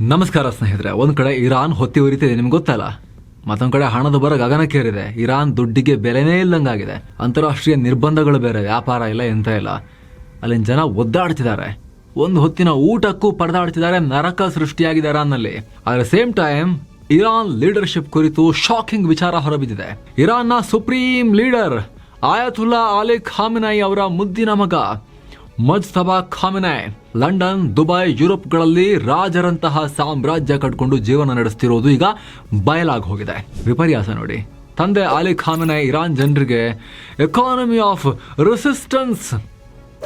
ನಮಸ್ಕಾರ ಸ್ನೇಹಿತರೆ, ಒಂದು ಕಡೆ ಇರಾನ್ ಹೊತ್ತಿ ಉರಿತಿದೆ, ನಿಮ್ಗೆ ಗೊತ್ತಲ್ಲ? ಮತ್ತೊಂದು ಕಡೆ ಹಣದ ಬರ ಗಗನಕ್ಕೇರಿದೆ ಇರಾನ್ ದುಡ್ಡಿಗೆ ಬೆಲೆನೇ ಇಲ್ಲಂಗಾಗಿದೆ. ಅಂತಾರಾಷ್ಟ್ರೀಯ ನಿರ್ಬಂಧಗಳು ಬೇರೆ, ವ್ಯಾಪಾರ ಇಲ್ಲ, ಎಂತ ಇಲ್ಲ. ಅಲ್ಲಿನ ಜನ ಒದ್ದಾಡ್ತಿದ್ದಾರೆ. ಒಂದು ಹೊತ್ತಿನ ಊಟಕ್ಕೂ ಪರದಾಡ್ತಿದ್ದಾರೆ, ನರಕ ಸೃಷ್ಟಿಯಾಗಿದೆ ಇರಾನ್ನಲ್ಲಿ the same time Iran leadership ಕುರಿತು ಶಾಕಿಂಗ್ ವಿಚಾರ ಹೊರಬಿದ್ದಿದೆ. ಇರಾನ್ನ supreme leader Ayatollah Ali Khamenei ಅವರ ಮುದ್ದಿನ ಮಗ ಮಜ್ತಬಾ ಖಾಮಿನೈ. ಲಂಡನ್, ದುಬೈ, ಯುರೋಪ್ಗಳಲ್ಲಿ ರಾಜರಂತಹ ಸಾಮ್ರಾಜ್ಯ ಕಟ್ಕೊಂಡು ಜೀವನ ನಡೆಸ್ತಿರೋದು ಈಗ ಬಯಲಾಗಿ ಹೋಗಿದೆ. ವಿಪರ್ಯಾಸ ನೋಡಿ. ತಂದೆ ಅಲಿ ಖಾಮಿನೈ ಇರಾನ್ ಜನರಿಗೆ ಎಕಾನಮಿ ಆಫ್ ರೆಸಿಸ್ಟೆನ್ಸ್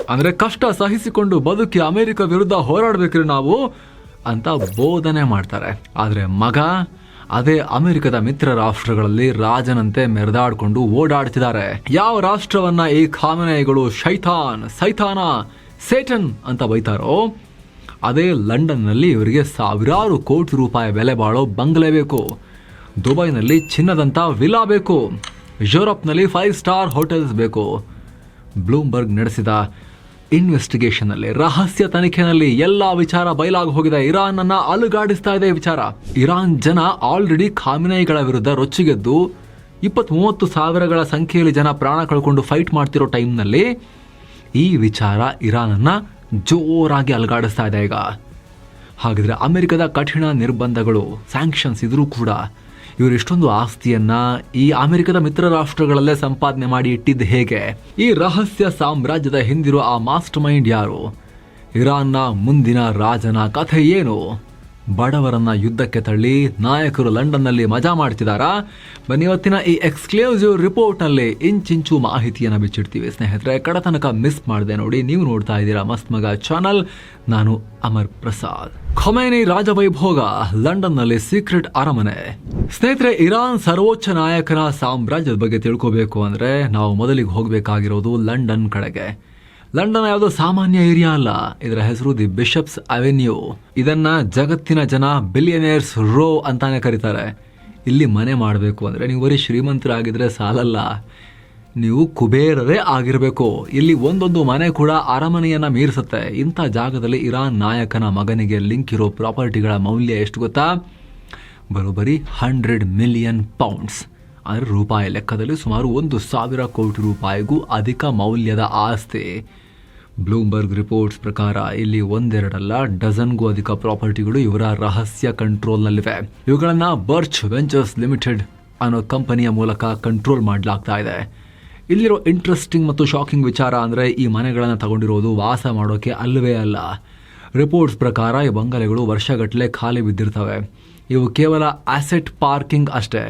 ಅಂದ್ರೆ ಕಷ್ಟ ಸಹಿಸಿಕೊಂಡು ಬದುಕಿ ಅಮೆರಿಕ ವಿರುದ್ಧ ಹೋರಾಡಬೇಕ್ರಿ ನಾವು ಅಂತ ಬೋಧನೆ ಮಾಡ್ತಾರೆ. ಆದರೆ ಮಗ ಅದೇ ಅಮೆರಿಕದ ಮಿತ್ರ ರಾಷ್ಟ್ರಗಳಲ್ಲಿ ರಾಜನಂತೆ ಮೆರೆದಾಡಿಕೊಂಡು ಓಡಾಡ್ತಿದ್ದಾರೆ. ಯಾವ ರಾಷ್ಟ್ರವನ್ನ ಈ ಖಾಮನೆಗಳು ಶೈತಾನ್, ಸೈತಾನ, ಸೇಟನ್ ಅಂತ ಬೈತಾರೋ, ಅದೇ ಲಂಡನ್ನಲ್ಲಿ ಇವರಿಗೆ ಸಾವಿರಾರು ಕೋಟಿ ರೂಪಾಯಿ ಬೆಲೆ ಬಾಳೋ ಬಂಗ್ಲೆ ಬೇಕು. ದುಬೈನಲ್ಲಿ ಚಿನ್ನದಂತ ವಿಲಾ ಬೇಕು. ಯುರೋಪ್ನಲ್ಲಿ ಫೈವ್ ಸ್ಟಾರ್ ಹೋಟೆಲ್ಸ್ ಬೇಕು. ಬ್ಲೂಮ್ಬರ್ಗ್ ನಡೆಸಿದ ಇನ್ವೆಸ್ಟಿಗೇಷನ್ ಅಲ್ಲಿ ರಹಸ್ಯ ತನಿಖೆನಲ್ಲಿ ಎಲ್ಲ ವಿಚಾರ ಬಯಲಾಗಿ ಹೋಗಿದೆ. ಇರಾನ್ ಅನ್ನ ಅಲುಗಾಡಿಸ್ತಾ ಇದೆ ವಿಚಾರ. ಇರಾನ್ ಜನ ಆಲ್ರೆಡಿ ಖಾಮಿನಾಯಿಗಳ ವಿರುದ್ಧ ರೊಚ್ಚಿಗೆದ್ದು ಇಪ್ಪತ್ತ್ ಮೂವತ್ತು ಸಾವಿರಗಳ ಸಂಖ್ಯೆಯಲ್ಲಿ ಜನ ಪ್ರಾಣ ಕಳ್ಕೊಂಡು ಫೈಟ್ ಮಾಡ್ತಿರೋ ಟೈಮ್ನಲ್ಲಿ ಈ ವಿಚಾರ ಇರಾನ್ ಅನ್ನ ಜೋರಾಗಿ ಅಲುಗಾಡಿಸ್ತಾ ಇದೆ ಈಗ. ಹಾಗಿದ್ರೆ ಅಮೆರಿಕದ ಕಠಿಣ ನಿರ್ಬಂಧಗಳು, ಸ್ಯಾಂಕ್ಷನ್ಸ್ ಇದ್ರೂ ಕೂಡ ಇವರು ಇಷ್ಟೊಂದು ಆಸ್ತಿಯನ್ನ ಈ ಅಮೆರಿಕದ ಮಿತ್ರ ರಾಷ್ಟ್ರಗಳಲ್ಲೇ ಸಂಪಾದನೆ ಮಾಡಿ ಇಟ್ಟಿದ್ದು ಹೇಗೆ? ಈ ರಹಸ್ಯ ಸಾಮ್ರಾಜ್ಯದ ಹಿಂದಿರುವ ಆ ಮಾಸ್ಟರ್ ಮೈಂಡ್ ಯಾರು? ಇರಾನ್ನ ಮುಂದಿನ ರಾಜನ ಕಥೆ ಏನು? ಬಡವರನ್ನ ಯುದ್ಧಕ್ಕೆ ತಳ್ಳಿ ನಾಯಕರು ಲಂಡನ್ನಲ್ಲಿ ಮಜಾ ಮಾಡ್ತಿದ್ದಾರಾ ಬನ್ನಿ, ಇವತ್ತಿನ ಈ ಎಕ್ಸ್ಕ್ಲೂಸಿವ್ ರಿಪೋರ್ಟ್ನಲ್ಲಿ ಇಂಚಿಂಚು ಮಾಹಿತಿಯನ್ನು ಬಿಚ್ಚಿಡ್ತೀವಿ. ಸ್ನೇಹಿತರೆ ಕಡತನಕ ಮಿಸ್ ಮಾಡಿದೆ ನೋಡಿ ನೀವು ನೋಡ್ತಾ ಇದ್ದೀರಾ ಮಸ್ತ್ ಮಗ ಚಾನಲ್. ನಾನು ಅಮರ್ ಪ್ರಸಾದ್. ಖೊಮೇನಿ ರಾಜವೈಭೋಗ, ಲಂಡನ್ನಲ್ಲಿ ಸೀಕ್ರೆಟ್ ಅರಮನೆ. ಸ್ನೇಹಿತರೆ, ಇರಾನ್ ಸರ್ವೋಚ್ಚ ನಾಯಕರ ಸಾಮ್ರಾಜ್ಯದ ಬಗ್ಗೆ ತಿಳ್ಕೋಬೇಕು ಅಂದ್ರೆ ನಾವು ಮೊದಲಿಗೆ ಹೋಗಬೇಕಾಗಿರೋದು ಲಂಡನ್ ಕಡೆಗೆ. ಲಂಡನ್ ಯಾವುದೋ ಸಾಮಾನ್ಯ ಏರಿಯಾ ಅಲ್ಲ. ಇದರ ಹೆಸರು ದಿ ಬಿಷಪ್ಸ್ ಅವೆನ್ಯೂ. ಇದನ್ನ ಜಗತ್ತಿನ ಜನ ಬಿಲಿಯನೇರ್ಸ್ ರೋ ಅಂತಾನೆ ಕರೀತಾರೆ. ಇಲ್ಲಿ ಮನೆ ಮಾಡಬೇಕು ಅಂದರೆ ನೀವು ಬರೀ ಶ್ರೀಮಂತರಾಗಿದ್ರೆ ಸಾಲಲ್ಲ. ನೀವು ಕುಬೇರರೇ ಆಗಿರಬೇಕು. ಇಲ್ಲಿ ಒಂದೊಂದು ಮನೆ ಕೂಡ ಅರಮನೆಯನ್ನು ಮೀರಿಸುತ್ತೆ. ಇಂಥ ಜಾಗದಲ್ಲಿ ಇರಾನ್ ನಾಯಕನ ಮಗನಿಗೆ ಲಿಂಕ್ ಇರೋ ಪ್ರಾಪರ್ಟಿಗಳ ಮೌಲ್ಯ ಎಷ್ಟು ಗೊತ್ತಾ? ಬರೋಬ್ಬರಿ ಹಂಡ್ರೆಡ್ ಮಿಲಿಯನ್ ಪೌಂಡ್ಸ್ ಅಂದರೆ ರೂಪಾಯಿ ಲೆಕ್ಕದಲ್ಲಿ ಸುಮಾರು ಒಂದು ಸಾವಿರ ಕೋಟಿ ರೂಪಾಯಿಗೂ ಅಧಿಕ ಮೌಲ್ಯದ ಆಸ್ತಿ. ಬ್ಲೂಮ್ಬರ್ಗ್ ರಿಪೋರ್ಟ್ಸ್ ಪ್ರಕಾರ ಇಲ್ಲಿ ಒಂದೆರಡಲ್ಲ, ಡಜನ್ಗೂ ಅಧಿಕ ಪ್ರಾಪರ್ಟಿಗಳು ಇವರ ರಹಸ್ಯ ಕಂಟ್ರೋಲ್ನಲ್ಲಿವೆ. ಇವುಗಳನ್ನು ಬರ್ಚ್ ವೆಂಚರ್ಸ್ ಲಿಮಿಟೆಡ್ ಅನ್ನೋ ಕಂಪನಿಯ ಮೂಲಕ ಕಂಟ್ರೋಲ್ ಮಾಡಲಾಗ್ತಾ ಇದೆ. ಇಲ್ಲಿರೋ ಇಂಟ್ರೆಸ್ಟಿಂಗ್ ಮತ್ತು ಶಾಕಿಂಗ್ ವಿಚಾರ ಅಂದರೆ ಈ ಮನೆಗಳನ್ನು ತಗೊಂಡಿರೋದು ವಾಸ ಮಾಡೋಕೆ ಅಲ್ಲವೇ ಅಲ್ಲ. ರಿಪೋರ್ಟ್ಸ್ ಪ್ರಕಾರ ಈ ಬಂಗಲೆಗಳು ವರ್ಷಗಟ್ಟಲೆ ಖಾಲಿ ಬಿದ್ದಿರ್ತವೆ. ಇವು ಕೇವಲ ಆಸೆಟ್ ಪಾರ್ಕಿಂಗ್ ಅಷ್ಟೇ.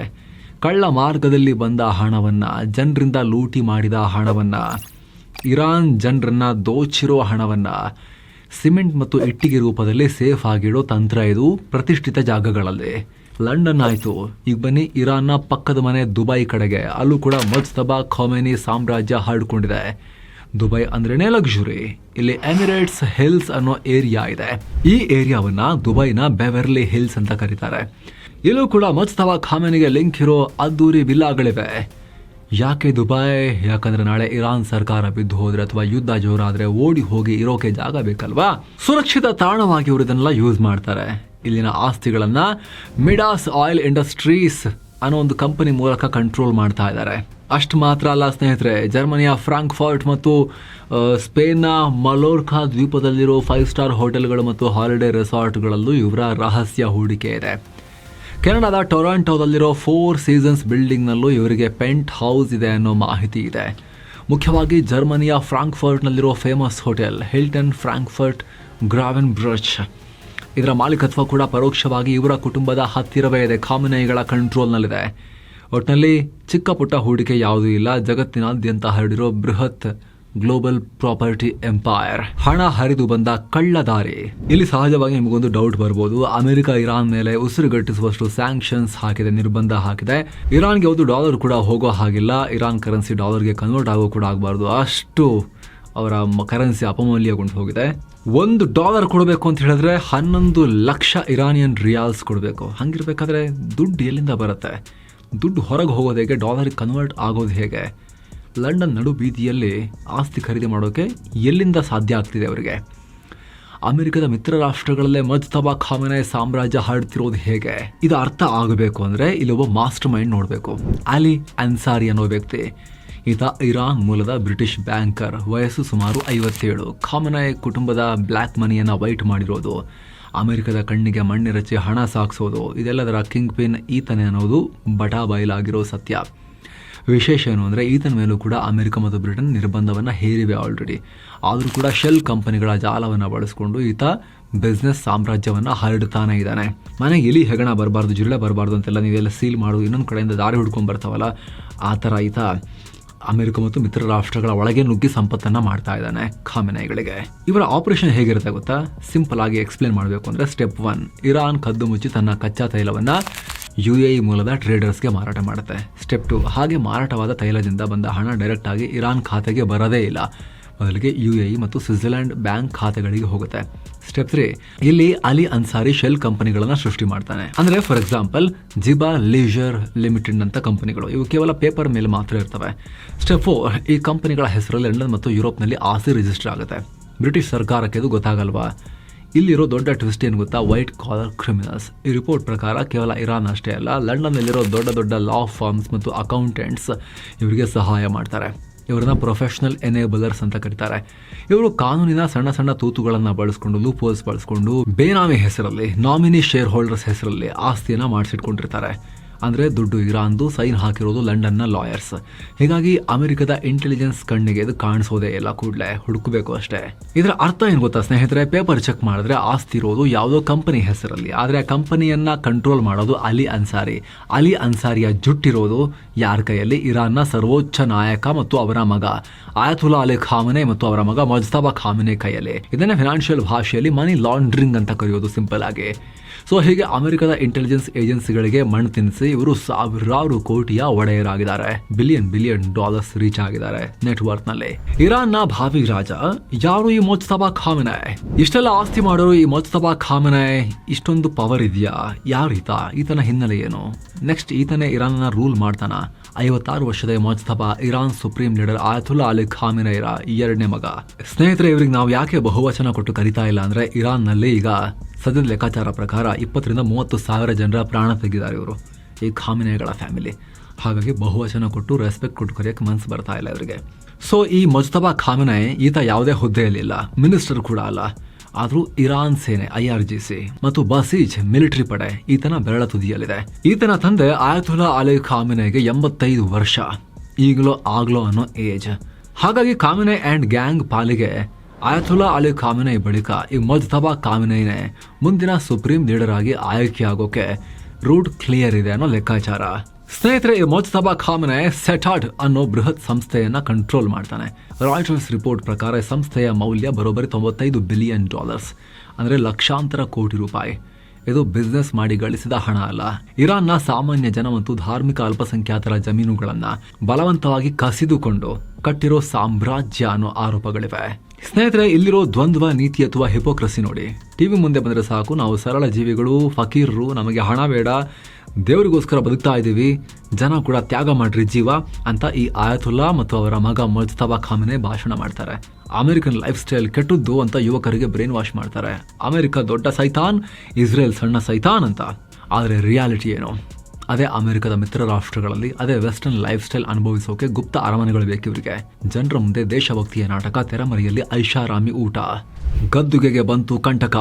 ಕಳ್ಳ ಮಾರ್ಗದಲ್ಲಿ ಬಂದ ಹಣವನ್ನ, ಜನರಿಂದ ಲೂಟಿ ಮಾಡಿದ ಹಣವನ್ನ, ಇರಾನ್ ಜನರನ್ನ ದೋಚಿರೋ ಹಣವನ್ನ, ಸಿಮೆಂಟ್ ಮತ್ತು ಇಟ್ಟಿಗೆ ರೂಪದಲ್ಲಿ ಸೇಫ್ ಆಗಿಡೋ ತಂತ್ರ ಇದು ಪ್ರತಿಷ್ಠಿತ ಜಾಗಗಳಲ್ಲಿ. ಲಂಡನ್ ಆಯಿತು. ಈಗ ಬನ್ನಿ ಇರಾನ್ನ ಪಕ್ಕದ ಮನೆ ದುಬೈ ಕಡೆಗೆ. ಅಲ್ಲೂ ಕೂಡ ಮಜ್ತಬಾ ಖೊಮೇನಿ ಸಾಮ್ರಾಜ್ಯ ಹರಡ್ಕೊಂಡಿದೆ. ದುಬೈ ಅಂದ್ರೇನೆ ಲಕ್ಸುರಿ ಇಲ್ಲಿ ಎಮಿರೇಟ್ಸ್ ಹಿಲ್ಸ್ ಅನ್ನೋ ಏರಿಯಾ ಇದೆ. ಈ ಏರಿಯಾವನ್ನ ದುಬೈನ ಬೆವೆರ್ಲಿ ಹಿಲ್ಸ್ ಅಂತ ಕರೀತಾರೆ. ಇಲ್ಲೂ ಕೂಡ ಮತ್ಸ್ತವ ಖಾಮೇನಿಗೆ ಲಿಂಕ್ ಇರೋ ಅದ್ದೂರಿ ವಿಲ್ಲಾಗಳಿವೆ. ಯಾಕೆ ದುಬೈ? ಯಾಕಂದ್ರೆ ನಾಳೆ ಇರಾನ್ ಸರ್ಕಾರ ಬಿದ್ದು ಹೋದ್ರೆ ಅಥವಾ ಯುದ್ಧ ಜೋರಾದ್ರೆ ಓಡಿ ಹೋಗಿ ಇರೋಕೆ ಜಾಗ ಬೇಕಲ್ವಾ? ಸುರಕ್ಷಿತ ತಾಣವಾಗಿ ಇವರು ಇದನ್ನೆಲ್ಲ ಯೂಸ್ ಮಾಡ್ತಾರೆ. ಇಲ್ಲಿನ ಆಸ್ತಿಗಳನ್ನ ಮಿಡಾಸ್ ಆಯಿಲ್ ಇಂಡಸ್ಟ್ರೀಸ್ ಅನ್ನೋ ಒಂದು ಕಂಪನಿ ಮೂಲಕ ಕಂಟ್ರೋಲ್ ಮಾಡ್ತಾ ಇದ್ದಾರೆ. ಅಷ್ಟು ಮಾತ್ರ ಅಲ್ಲ ಸ್ನೇಹಿತರೆ, ಜರ್ಮನಿಯ ಫ್ರಾಂಕ್ಫರ್ಟ್ ಮತ್ತು ಸ್ಪೇನ್ನ ಮಲೋರ್ಖಾ ದ್ವೀಪದಲ್ಲಿರೋ ಫೈವ್ ಸ್ಟಾರ್ ಹೋಟೆಲ್ಗಳು ಮತ್ತು ಹಾಲಿಡೇ ರೆಸಾರ್ಟ್ಗಳಲ್ಲೂ ಇವರ ರಹಸ್ಯ ಹೂಡಿಕೆ ಇದೆ. ಕೆನಡಾದ ಟೊರಾಂಟೋದಲ್ಲಿರೋ ಫೋರ್ ಸೀಸನ್ಸ್ ಬಿಲ್ಡಿಂಗ್ನಲ್ಲೂ ಇವರಿಗೆ ಪೆಂಟ್ ಹೌಸ್ ಇದೆ ಅನ್ನೋ ಮಾಹಿತಿ ಇದೆ. ಮುಖ್ಯವಾಗಿ ಜರ್ಮನಿಯ ಫ್ರಾಂಕ್ಫರ್ಟ್ನಲ್ಲಿರೋ famous hotel Hilton Frankfurt Gravenbruch ಇದರ ಮಾಲೀಕತ್ವ ಕೂಡ ಪರೋಕ್ಷವಾಗಿ ಇವರ ಕುಟುಂಬದ ಹತ್ತಿರವೇ ಇದೆ, ಖಾಮಿನೈಗಳ ಕಂಟ್ರೋಲ್ನಲ್ಲಿದೆ. ಒಟ್ಟಿನಲ್ಲಿ ಚಿಕ್ಕ ಪುಟ್ಟ ಹೂಡಿಕೆ ಯಾವುದೂ ಇಲ್ಲ, ಜಗತ್ತಿನಾದ್ಯಂತ ಹರಡಿರೋ ಬೃಹತ್ ಗ್ಲೋಬಲ್ ಪ್ರಾಪರ್ಟಿ ಎಂಪೈರ್ ಹಣ ಹರಿದು ಬಂದ ಕಳ್ಳದಾರಿ. ಇಲ್ಲಿ ಸಹಜವಾಗಿ ನಿಮಗೊಂದು ಡೌಟ್ ಬರ್ಬೋದು. ಅಮೆರಿಕ, ಇರಾನ್ ಮೇಲೆ ಉಸಿರುಗಟ್ಟಿಸುವಷ್ಟು ಸ್ಯಾಂಕ್ಷನ್ಸ್ ಹಾಕಿದೆ, ನಿರ್ಬಂಧ ಹಾಕಿದೆ. ಇರಾನ್ಗೆ ಒಂದು ಡಾಲರ್ ಕೂಡ ಹೋಗೋ ಹಾಗಿಲ್ಲ. ಇರಾನ್ ಕರೆನ್ಸಿ ಡಾಲರ್ಗೆ ಕನ್ವರ್ಟ್ ಆಗೋ ಕೂಡ ಆಗಬಾರ್ದು. ಅಷ್ಟು ಅವರ ಕರೆನ್ಸಿ ಅಪಮೌಲ್ಯಗೊಂಡು ಹೋಗಿದೆ. ಒಂದು ಡಾಲರ್ ಕೊಡಬೇಕು ಅಂತ ಹೇಳಿದ್ರೆ ಹನ್ನೊಂದು ಲಕ್ಷ ಇರಾನಿಯನ್ ರಿಯಾಲ್ಸ್ ಕೊಡಬೇಕು. ಹಂಗಿರ್ಬೇಕಾದ್ರೆ ದುಡ್ಡು ಎಲ್ಲಿಂದ ಬರುತ್ತೆ? ದುಡ್ಡು ಹೊರಗೆ ಹೋಗೋದು ಹೇಗೆ? ಡಾಲರ್ಗೆ ಕನ್ವರ್ಟ್ ಆಗೋದು ಹೇಗೆ? ಲಂಡನ್ ನಡು ಬೀದಿಯಲ್ಲಿ ಆಸ್ತಿ ಖರೀದಿ ಮಾಡೋಕೆ ಎಲ್ಲಿಂದ ಸಾಧ್ಯ ಆಗ್ತಿದೆ ಅವರಿಗೆ? ಅಮೆರಿಕದ ಮಿತ್ರ ರಾಷ್ಟ್ರಗಳಲ್ಲೇ ಮಜ್ತಬಾ ಖಾಮನೆ ಸಾಮ್ರಾಜ್ಯ ಹಾಡ್ತಿರೋದು ಹೇಗೆ? ಇದು ಅರ್ಥ ಆಗಬೇಕು ಅಂದರೆ ಇಲ್ಲಿ ಒಬ್ಬ ಮಾಸ್ಟರ್ ಮೈಂಡ್ ನೋಡಬೇಕು. ಅಲಿ ಅನ್ಸಾರಿ ಅನ್ನೋ ವ್ಯಕ್ತಿ. ಈತ ಇರಾನ್ ಮೂಲದ ಬ್ರಿಟಿಷ್ ಬ್ಯಾಂಕರ್. ವಯಸ್ಸು ಸುಮಾರು ಐವತ್ತೇಳು. ಖಾಮನಾಯ್ ಕುಟುಂಬದ ಬ್ಲ್ಯಾಕ್ ಮನಿಯನ್ನು ವೈಟ್ ಮಾಡಿರೋದು. ಅಮೆರಿಕದ ಕಣ್ಣಿಗೆ ಮಣ್ಣಿರಚಿ ಹಣ ಸಾಗಿಸೋದು ಇದೆಲ್ಲದರ ಕಿಂಗ್ ಪಿನ್ ಈತನೇ ಅನ್ನೋದು ಬಟಾ ಬಯಲಾಗಿರೋ ಸತ್ಯ. ವಿಶೇಷ ಏನು ಅಂದರೆ ಈತನ ಮೇಲೂ ಕೂಡ ಅಮೆರಿಕ ಮತ್ತು ಬ್ರಿಟನ್ ನಿರ್ಬಂಧವನ್ನು ಹೇರಿವೆ ಆಲ್ರೆಡಿ ಆದರೂ ಕೂಡ ಶೆಲ್ ಕಂಪನಿಗಳ ಜಾಲವನ್ನು ಬಳಸಿಕೊಂಡು ಈತ ಬಿಸ್ನೆಸ್ ಸಾಮ್ರಾಜ್ಯವನ್ನು ಹರಡ್ತಾನೆ ಇದ್ದಾನೆ. ಮನೆಗೆ ಎಲಿ ಹೆಗಣ ಬರಬಾರ್ದು, ಜಿರಳೆ ಬರಬಾರ್ದು ಅಂತೆಲ್ಲ ನೀವೆಲ್ಲ ಸೀಲ್ ಮಾಡು, ಇನ್ನೊಂದು ಕಡೆಯಿಂದ ದಾರಿ ಹುಡ್ಕೊಂಡು ಬರ್ತಾವಲ್ಲ, ಆ ಥರ ಈತ ಅಮೆರಿಕ ಮತ್ತು ಮಿತ್ರ ರಾಷ್ಟ್ರಗಳ ಒಳಗೆ ನುಗ್ಗಿ ಸಂಪತ್ತನ್ನು ಮಾಡ್ತಾ ಇದ್ದಾನೆ ಖಾಮೆನೈಗಳಿಗೆ. ಇವರ ಆಪರೇಷನ್ ಹೇಗಿರುತ್ತೆ ಗೊತ್ತಾ? ಸಿಂಪಲ್ ಆಗಿ ಎಕ್ಸ್ಪ್ಲೇನ್ ಮಾಡಬೇಕು ಅಂದರೆ ಸ್ಟೆಪ್ ಒನ್ ಇರಾನ್ ಕದ್ದು ಮುಚ್ಚಿ ತನ್ನ ಕಚ್ಚಾ ತೈಲವನ್ನ ಯು ಎ ಇ ಮೂಲದ ಟ್ರೇಡರ್ಸ್ಗೆ ಮಾರಾಟ ಮಾಡುತ್ತೆ. ಸ್ಟೆಪ್ ಟು, ಹಾಗೆ ಮಾರಾಟವಾದ ತೈಲದಿಂದ ಬಂದ ಹಣ ಡೈರೆಕ್ಟ್ ಆಗಿ ಇರಾನ್ ಖಾತೆಗೆ ಬರೋದೇ ಇಲ್ಲ. ಮೊದಲಿಗೆ ಯು ಎ ಇ ಮತ್ತು ಸ್ವಿಟ್ಜರ್ಲೆಂಡ್ ಬ್ಯಾಂಕ್ ಖಾತೆಗಳಿಗೆ ಹೋಗುತ್ತೆ. ಸ್ಟೆಪ್ ತ್ರೀ, ಇಲ್ಲಿ ಅಲಿ ಅನ್ಸಾರಿ ಶೆಲ್ ಕಂಪನಿಗಳನ್ನು ಸೃಷ್ಟಿ ಮಾಡ್ತಾನೆ. ಅಂದ್ರೆ for example, Ziba leisure limited ಅಂತ ಕಂಪನಿಗಳು. ಇವು ಕೇವಲ ಪೇಪರ್ ಮೇಲೆ ಮಾತ್ರ ಇರ್ತವೆ. ಸ್ಟೆಪ್ ಫೋರ್, ಈ ಕಂಪನಿಗಳ ಹೆಸರಲ್ಲಿ ಲಂಡನ್ ಮತ್ತು ಯುರೋಪ್ನಲ್ಲಿ ಆಸ್ತಿ ರಿಜಿಸ್ಟರ್ ಆಗುತ್ತೆ. ಬ್ರಿಟಿಷ್ ಸರ್ಕಾರಕ್ಕೆ ಇದು ಗೊತ್ತಾಗಲ್ವಾ? ಇಲ್ಲಿರೋ ದೊಡ್ಡ ಟ್ವಿಸ್ಟ್ ಏನು ಗೊತ್ತಾ? ವೈಟ್ ಕಾಲರ್ ಕ್ರಿಮಿನಲ್ಸ್ ಈ ರಿಪೋರ್ಟ್ ಪ್ರಕಾರ ಕೇವಲ ಇರಾನ್ ಅಷ್ಟೇ ಅಲ್ಲ, ಲಂಡನ್ನಲ್ಲಿರೋ ದೊಡ್ಡ ದೊಡ್ಡ ಲಾ ಫಾರ್ಮ್ಸ್ ಮತ್ತು ಅಕೌಂಟೆಂಟ್ಸ್ ಇವರಿಗೆ ಸಹಾಯ ಮಾಡ್ತಾರೆ. ಇವರನ್ನ ಪ್ರೊಫೆಷನಲ್ ಎನೇಬಲರ್ಸ್ ಅಂತ ಕರೀತಾರೆ. ಇವರು ಕಾನೂನಿನ ಸಣ್ಣ ಸಣ್ಣ ತೂತುಗಳನ್ನು ಬಳಸ್ಕೊಂಡು ಲೂಪೋಲ್ಸ್ ಬಳಸ್ಕೊಂಡು, ಬೇನಾಮಿ ಹೆಸರಲ್ಲಿ ನಾಮಿನಿ ಶೇರ್ ಹೋಲ್ಡರ್ಸ್ ಹೆಸರಲ್ಲಿ ಆಸ್ತಿಯನ್ನ ಮಾಡಿಸಿಟ್ಕೊಂಡಿರ್ತಾರೆ. ಅಂದ್ರೆ ದುಡ್ಡು ಇರಾನ್ದು ಸೈನ್ ಹಾಕಿರೋದು ಲಂಡನ್ನ ಲಾಯರ್ಸ್. ಹೀಗಾಗಿ ಅಮೆರಿಕದ ಇಂಟೆಲಿಜೆನ್ಸ್ ಕಣ್ಣಿಗೆ ಇದು ಕಾಣಿಸೋದೇ ಇಲ್ಲ, ಕೂಡಲೇ ಹುಡುಕಬೇಕು ಅಷ್ಟೇ. ಇದರ ಅರ್ಥ ಏನು ಗೊತ್ತಾ ಸ್ನೇಹಿತರೆ? ಪೇಪರ್ ಚೆಕ್ ಮಾಡಿದ್ರೆ ಆಸ್ತಿ ಇರೋದು ಯಾವುದೋ ಕಂಪನಿ ಹೆಸರಲ್ಲಿ. ಆದರೆ ಆ ಕಂಪನಿಯನ್ನ ಕಂಟ್ರೋಲ್ ಮಾಡೋದು ಅಲಿ ಅನ್ಸಾರಿ. ಅಲಿ ಅನ್ಸಾರಿಯ ಜುಟ್ಟಿರೋದು ಯಾರ ಕೈಯಲ್ಲಿ? ಇರಾನ್ನ ಸರ್ವೋಚ್ಚ ನಾಯಕ ಮತ್ತು ಅವರ ಮಗ. ಆಯತುಲ್ಲಾ ಅಲಿ ಖಾಮನೆ ಮತ್ತು ಅವರ ಮಗ ಮಜ್ತಾಬಾ ಖಾಮನೆ ಕೈಯಲ್ಲಿ. ಇದನ್ನೇ ಫಿನಾನ್ಷಿಯಲ್ ಭಾಷೆಯಲ್ಲಿ ಮನಿ ಲಾಂಡ್ರಿಂಗ್ ಅಂತ ಕರೆಯೋದು ಸಿಂಪಲ್ ಆಗಿ. ಸೊ ಹೀಗೆ ಅಮೆರಿಕದ ಇಂಟೆಲಿಜೆನ್ಸ್ ಏಜೆನ್ಸಿಗಳಿಗೆ ಮಣ್ಣು ತಿನ್ನಿಸಿ ಇವರು ಸಾವಿರಾರು ಕೋಟಿಯ ಒಡೆಯರಾಗಿದ್ದಾರೆ. ಬಿಲಿಯನ್ ಬಿಲಿಯನ್ ಡಾಲರ್ಸ್ ರೀಚ್ ಆಗಿದ್ದಾರೆ ನೆಟ್ವರ್ಕ್ನಲ್ಲಿ. ಇರಾನ್ನ ಭಾವಿ ರಾಜ, ಯಾರು ಈ ಮೊಜ್ತಬಾ ಖಾಮೆನೆ? ಇಷ್ಟೆಲ್ಲ ಆಸ್ತಿ ಮಾಡೋರು ಈ ಮೊಜ್ತಬಾ ಖಾಮೆನೆ? ಇಷ್ಟೊಂದು ಪವರ್ ಇದೆಯಾ? ಯಾರು ಈತ ಈತನ ಹಿನ್ನೆಲೆ ಏನು? ನೆಕ್ಸ್ಟ್ ಈತನೇ ಇರಾನ್ನ ರೂಲ್ ಮಾಡ್ತಾನ? ಐವತ್ತಾರು ವರ್ಷದ Mojtaba Iran supreme leader Ayatollah Ali ಖಾಮಿನೈರ ಎರಡನೇ ಮಗ. ಸ್ನೇಹಿತರೆ, ಇವರಿಗೆ ನಾವು ಯಾಕೆ ಬಹುವಚನ ಕೊಟ್ಟು ಕರಿತಾ ಇಲ್ಲ ಅಂದ್ರೆ ಇರಾನ್ನಲ್ಲಿ ಈಗ ಸದ್ಯದ ಲೆಕ್ಕಾಚಾರ ಪ್ರಕಾರ ಇಪ್ಪತ್ತರಿಂದ ಮೂವತ್ತು ಸಾವಿರ ಜನರ ಪ್ರಾಣ ತೆಗೆದಿದ್ದಾರೆ ಇವರು, ಈ ಖಾಮಿನೈಗಳ ಫ್ಯಾಮಿಲಿ. ಹಾಗಾಗಿ ಬಹುವಚನ ಕೊಟ್ಟು ರೆಸ್ಪೆಕ್ಟ್ ಕೊಟ್ಟು ಕರೆಯಕ್ಕೆ ಮನಸ್ಸು ಬರ್ತಾ ಇಲ್ಲ ಇವರಿಗೆ. ಸೊ ಈ ಮೊಜ್ತಬಾ ಖಾಮಿನಾಯಿ ಈತ ಯಾವುದೇ ಹುದ್ದೆಯಲ್ಲಿಲ್ಲ ಮಿನಿಸ್ಟರ್ ಕೂಡ ಅಲ್ಲ. ಆದ್ರೂ ಇರಾನ್ ಸೇನೆ, ಐ ಆರ್ ಜಿ ಸಿ ಮತ್ತು ಬಸೀಜ್ ಮಿಲಿಟರಿ ಪಡೆ ಈತನ ಬೆರಳ ತುದಿಯಲ್ಲಿದೆ. ಈತನ ತಂದೆ ಆಯತುಲ್ಲಾ ಅಲಿ ಖಾಮಿನೆಗೆ ಎಂಬತ್ತೈದು ವರ್ಷ. ಈಗಲೋ ಆಗ್ಲೋ ಅನ್ನೋ ಏಜ್. ಹಾಗಾಗಿ ಕಾಮಿನೆ ಅಂಡ್ ಗ್ಯಾಂಗ್ ಪಾಲಿಗೆ ಆಯತುಲ್ಲಾ ಅಲಿ ಖಾಮಿನೆ ಬಳಿಕ ಈ ಮಜ್ತಬಾ ಖಾಮಿನೆನೇ ಮುಂದಿನ ಸುಪ್ರೀಂ ಲೀಡರ್ ಆಗಿ ಆಯ್ಕೆಯಾಗೋಕೆ ರೂಟ್ ಕ್ಲಿಯರ್ ಇದೆ ಅನ್ನೋ ಲೆಕ್ಕಾಚಾರ. ಸ್ನೇಹಿತರೆ, ಈ ಮೊಜ್ತಬಾ ಖಾಮನೆ ಸೆಟಾಡ್ ಅನ್ನೋ ಬೃಹತ್ ಸಂಸ್ಥೆಯನ್ನ ಕಂಟ್ರೋಲ್ ಮಾಡ್ತಾನೆ. ರಾಯ್ಟರ್ಸ್ ರಿಪೋರ್ಟ್ ಪ್ರಕಾರ ಸಂಸ್ಥೆಯ ಮೌಲ್ಯ ಬರೋಬ್ಬರಿ ತೊಂಬತ್ತೈದು ಬಿಲಿಯನ್ ಡಾಲರ್ಸ್ ಅಂದ್ರೆ ಲಕ್ಷಾಂತರ ಕೋಟಿ ರೂಪಾಯಿ. ಇದು ಬಿಸ್ನೆಸ್ ಮಾಡಿ ಗಳಿಸಿದ ಹಣ ಅಲ್ಲ. ಇರಾನ್ನ ಸಾಮಾನ್ಯ ಜನ ಮತ್ತು ಧಾರ್ಮಿಕ ಅಲ್ಪಸಂಖ್ಯಾತರ ಜಮೀನುಗಳನ್ನು ಬಲವಂತವಾಗಿ ಕಸಿದುಕೊಂಡು ಕಟ್ಟಿರೋ ಸಾಮ್ರಾಜ್ಯ ಅನ್ನೋ ಆರೋಪಗಳಿವೆ. ಸ್ನೇಹಿತರೆ, ಇಲ್ಲಿರೋ ದ್ವಂದ್ವ ನೀತಿ ಅಥವಾ ಹಿಪೋಕ್ರಸಿ ನೋಡಿ. ಟಿವಿ ಮುಂದೆ ಬಂದರೆ ಸಾಕು. ನಾವು ಸರಳ ಜೀವಿಗಳು, ಫಕೀರರು, ನಮಗೆ ಹಣ ಬೇಡ, ದೇವರಿಗೋಸ್ಕರ ಬದುಕ್ತಾ ಇದ್ದೀವಿ, ಜನ ಕೂಡ ತ್ಯಾಗ ಮಾಡ್ರಿ ಜೀವ ಅಂತ ಈ ಆಯತುಲ್ಲಾ ಮತ್ತು ಅವರ ಮಗ ಮುಜ್ತಬಾ ಖಾಮಿನೆ ಭಾಷಣ ಮಾಡ್ತಾರೆ. ಅಮೆರಿಕನ್ ಲೈಫ್ ಸ್ಟೈಲ್ ಕೆಟ್ಟದ್ದು ಅಂತ ಯುವಕರಿಗೆ ಬ್ರೈನ್ ವಾಶ್ ಮಾಡ್ತಾರೆ. ಅಮೆರಿಕ ದೊಡ್ಡ ಸೈತಾನ್, ಇಸ್ರೇಲ್ ಸಣ್ಣ ಸೈತಾನ್ ಅಂತ. ಆದರೆ ರಿಯಾಲಿಟಿ ಏನು? ಅದೇ ಅಮೆರಿಕದ ಮಿತ್ರ ರಾಷ್ಟ್ರಗಳಲ್ಲಿ ಅದೇ ವೆಸ್ಟರ್ನ್ ಲೈಫ್ ಸ್ಟೈಲ್ ಅನುಭವಿಸೋಕೆ ಗುಪ್ತ ಅರಮನೆಗಳು ಬೇಕಿವರಿಗೆ ಜನರ ಮುಂದೆ ದೇಶಭಕ್ತಿಯ ನಾಟಕ, ತೆರೆಮರೆಯಲ್ಲಿ ಐಷಾರಾಮಿ ಊಟ. ಗದ್ದುಗೆಗೆ ಬಂತು ಕಂಟಕ.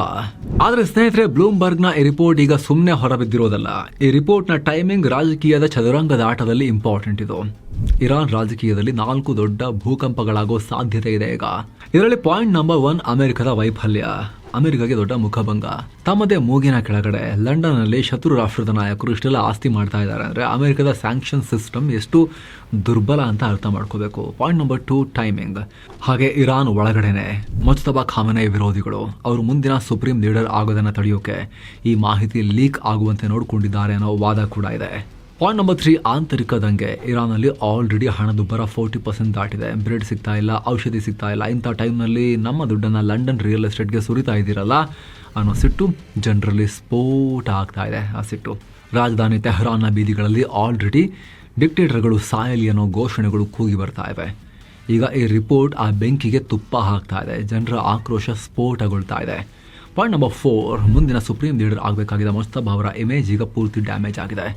ಆದರೆ ಸ್ನೇಹಿತರೆ ಬ್ಲೂಮ್ಬರ್ಗ್ ಈ ರಿಪೋರ್ಟ್ ಈಗ ಸುಮ್ಮನೆ ಹೊರಬಿದ್ದಿರೋದಲ್ಲ. ಈ ರಿಪೋರ್ಟ್ನ ಟೈಮಿಂಗ್ ರಾಜಕೀಯದ ಚದುರಂಗದ ಆಟದಲ್ಲಿ ಇಂಪಾರ್ಟೆಂಟ್ ಇದು. ಇರಾನ್ ರಾಜಕೀಯದಲ್ಲಿ ನಾಲ್ಕು ದೊಡ್ಡ ಭೂಕಂಪಗಳಾಗೋ ಸಾಧ್ಯತೆ ಇದೆ ಈಗ. ಇದರಲ್ಲಿ ಪಾಯಿಂಟ್ ನಂಬರ್ ಒನ್ ಅಮೆರಿಕದ ವೈಫಲ್ಯ. ಅಮೆರಿಕಗೆ ದೊಡ್ಡ ಮುಖಭಂಗ. ತಮ್ಮದೇ ಮೂಗಿನ ಕೆಳಗಡೆ ಲಂಡನ್ನಲ್ಲಿ ಶತ್ರು ರಾಷ್ಟ್ರದ ನಾಯಕರು ಇಷ್ಟೆಲ್ಲ ಆಸ್ತಿ ಮಾಡ್ತಾ ಇದ್ದಾರೆ ಅಂದ್ರೆ ಅಮೆರಿಕದ ಸ್ಯಾಂಕ್ಷನ್ ಸಿಸ್ಟಮ್ ಎಷ್ಟು ದುರ್ಬಲ ಅಂತ ಅರ್ಥ ಮಾಡ್ಕೋಬೇಕು. ಪಾಯಿಂಟ್ ನಂಬರ್ ಟೂ ಟೈಮಿಂಗ್ ಹಾಗೆ ಇರಾನ್ ಒಳಗಡೆನೆ. ಮಜ್ತಬಾ ಖಾಮನೆ ವಿರೋಧಿಗಳು. ಅವರು ಮುಂದಿನ ಸುಪ್ರೀಂ ಲೀಡರ್ ಆಗೋದನ್ನ ತಡೆಯೋಕೆ ಈ ಮಾಹಿತಿ ಲೀಕ್ ಆಗುವಂತೆ ನೋಡಿಕೊಂಡಿದ್ದಾರೆ ಅನ್ನೋ ವಾದ ಕೂಡ ಇದೆ. ಪಾಯಿಂಟ್ ನಂಬರ್ ತ್ರೀ ಆಂತರಿಕ ದಂಗೆ ಇರಾನಲ್ಲಿ ಆಲ್ರೆಡಿ ಹಣದುಬ್ಬರ ಫೋರ್ಟಿ ಪರ್ಸೆಂಟ್ ದಾಟಿದೆ. ಬ್ರೆಡ್ ಸಿಗ್ತಾ ಇಲ್ಲ, ಔಷಧಿ ಸಿಗ್ತಾ ಇಲ್ಲ. ಇಂಥ ಟೈಮ್ನಲ್ಲಿ ನಮ್ಮ ದುಡ್ಡನ್ನು ಲಂಡನ್ ರಿಯಲ್ ಎಸ್ಟೇಟ್ಗೆ ಸುರಿತಾ ಇದ್ದೀರಲ್ಲ? ಅನ್ನೋ ಸಿಟ್ಟು ಜನರಲ್ಲಿ ಸ್ಫೋಟ ಆಗ್ತಾ ಇದೆ ಆ ಸಿಟ್ಟು. ರಾಜಧಾನಿ ತೆಹರಾನ್ನ ಬೀದಿಗಳಲ್ಲಿ ಆಲ್ರೆಡಿ ಡಿಕ್ಟೇಟರ್ಗಳು ಸಾಯಲಿ ಅನ್ನೋ ಘೋಷಣೆಗಳು ಕೂಗಿ ಬರ್ತಾ ಇವೆ. ಈಗ ಈ ರಿಪೋರ್ಟ್ ಆ ಬೆಂಕಿಗೆ ತುಪ್ಪ ಹಾಕ್ತಾ ಇದೆ. ಜನರ ಆಕ್ರೋಶ ಸ್ಫೋಟಗೊಳ್ತಾ ಇದೆ. ಪಾಯಿಂಟ್ ನಂಬರ್ ಫೋರ್ ಮುಂದಿನ ಸುಪ್ರೀಂ ಲೀಡರ್ ಆಗಬೇಕಾಗಿದ್ದ ಮುಸ್ತಬ್ ಅವರ ಇಮೇಜ್ ಈಗ ಪೂರ್ತಿ ಡ್ಯಾಮೇಜ್ ಆಗಿದೆ.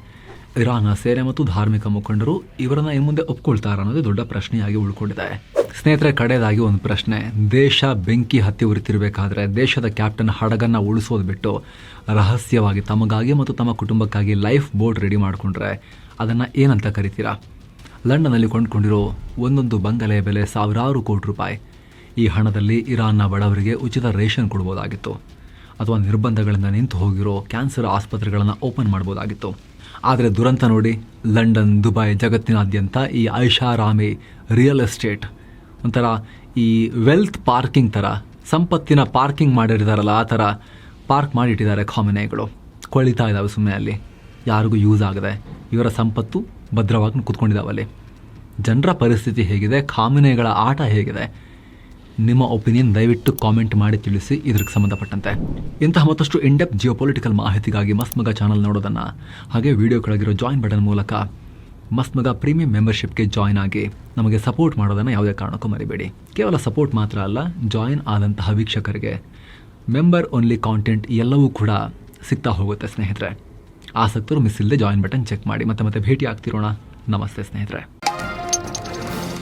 ಇರಾನ್ನ ಸೇನೆ ಮತ್ತು ಧಾರ್ಮಿಕ ಮುಖಂಡರು ಇವರನ್ನ ಈ ಮುಂದೆ ಒಪ್ಕೊಳ್ತಾರ ಅನ್ನೋದು ದೊಡ್ಡ ಪ್ರಶ್ನೆಯಾಗಿ ಉಳ್ಕೊಂಡಿದೆ. ಸ್ನೇಹಿತರೆ ಕಡೆಯದಾಗಿ ಒಂದು ಪ್ರಶ್ನೆ. ದೇಶ ಬೆಂಕಿ ಹತ್ತಿ ಉರಿತಿರಬೇಕಾದ್ರೆ ದೇಶದ ಕ್ಯಾಪ್ಟನ್ ಹಡಗನ್ನ ಉಳಿಸೋದು ಬಿಟ್ಟು ರಹಸ್ಯವಾಗಿ ತಮಗಾಗಿ ಮತ್ತು ತಮ್ಮ ಕುಟುಂಬಕ್ಕಾಗಿ ಲೈಫ್ ಬೋಟ್ ರೆಡಿ ಮಾಡಿಕೊಂಡ್ರೆ ಅದನ್ನು ಏನಂತ ಕರಿತೀರಾ? ಲಂಡನ್ನಲ್ಲಿ ಕೊಂಡ್ಕೊಂಡಿರೋ ಒಂದೊಂದು ಬಂಗಲೆಯ ಬೆಲೆ ಸಾವಿರಾರು ಕೋಟಿ ರೂಪಾಯಿ. ಈ ಹಣದಲ್ಲಿ ಇರಾನ್ನ ಬಡವರಿಗೆ ಉಚಿತ ರೇಷನ್ ಕೊಡ್ಬೋದಾಗಿತ್ತು. ಅಥವಾ ನಿರ್ಬಂಧಗಳಿಂದ ನಿಂತು ಹೋಗಿರೋ ಕ್ಯಾನ್ಸರ್ ಆಸ್ಪತ್ರೆಗಳನ್ನು ಓಪನ್ ಮಾಡ್ಬೋದಾಗಿತ್ತು. ಆದರೆ ದುರಂತ ನೋಡಿ ಲಂಡನ್, ದುಬೈ ಜಗತ್ತಿನಾದ್ಯಂತ ಈ ಐಷಾರಾಮಿ ರಿಯಲ್ ಎಸ್ಟೇಟ್ ಒಂಥರ ಈ ವೆಲ್ತ್ ಪಾರ್ಕಿಂಗ್ ಥರ, ಸಂಪತ್ತಿನ ಪಾರ್ಕಿಂಗ್ ಮಾಡಿರ್ತಾರಲ್ಲ ಆ ಥರ ಪಾರ್ಕ್ ಮಾಡಿಟ್ಟಿದ್ದಾರೆ ಕಾಮನೆಗಳು. ಕೊಳಿತಾ ಇದ್ದಾವೆ ಸುಮ್ಮನೆ ಅಲ್ಲಿ. ಯಾರಿಗೂ ಯೂಸ್ ಆಗದೆ ಇವರ ಸಂಪತ್ತು ಭದ್ರವಾಗಿ ಕೂತ್ಕೊಂಡಿದ್ದಾವಲ್ಲಿ ಜನರ ಪರಿಸ್ಥಿತಿ ಹೇಗಿದೆ ಖಾಮಿನೆಗಳ ಆಟ ಹೇಗಿದೆ ನಿಮ್ಮ ಒಪಿನಿಯನ್ ದಯವಿಟ್ಟು ಕಾಮೆಂಟ್ ಮಾಡಿ ತಿಳಿಸಿ ಇದಕ್ಕೆ ಸಂಬಂಧಪಟ್ಟಂತೆ. ಇಂತಹ ಮತ್ತಷ್ಟು ಇಂಡೆಪ್ ಜಿಯೋ ಪೊಲಿಟಿಕಲ್ ಮಾಹಿತಿಗಾಗಿ ಮಸ್ಮಗ ಚಾನಲ್ ನೋಡೋದನ್ನು ಹಾಗೆ ವಿಡಿಯೋ ಕೆಳಗಿರೋ ಜಾಯಿನ್ ಬಟನ್ ಮೂಲಕ ಮಸ್ಮಗ ಪ್ರೀಮಿಯಂ ಮೆಂಬರ್ಶಿಪ್ಗೆ ಜಾಯ್ನ್ ಆಗಿ ನಮಗೆ ಸಪೋರ್ಟ್ ಮಾಡೋದನ್ನು ಯಾವುದೇ ಕಾರಣಕ್ಕೂ ಮರಿಬೇಡಿ. ಕೇವಲ ಸಪೋರ್ಟ್ ಮಾತ್ರ ಅಲ್ಲ ಜಾಯಿನ್ ಆದಂತಹ ವೀಕ್ಷಕರಿಗೆ ಮೆಂಬರ್ ಓನ್ಲಿ ಕಾಂಟೆಂಟ್ ಎಲ್ಲವೂ ಕೂಡ ಸಿಗ್ತಾ ಹೋಗುತ್ತೆ ಸ್ನೇಹಿತರೆ. ಆಸಕ್ತರು ಮಿಸ್ ಇಲ್ಲದೆ ಜಾಯಿನ್ ಬಟನ್ ಚೆಕ್ ಮಾಡಿ. ಮತ್ತೆ ಮತ್ತೆ ಭೇಟಿ ಆಗ್ತಿರೋಣ ನಮಸ್ತೆ ಸ್ನೇಹಿತರೆ.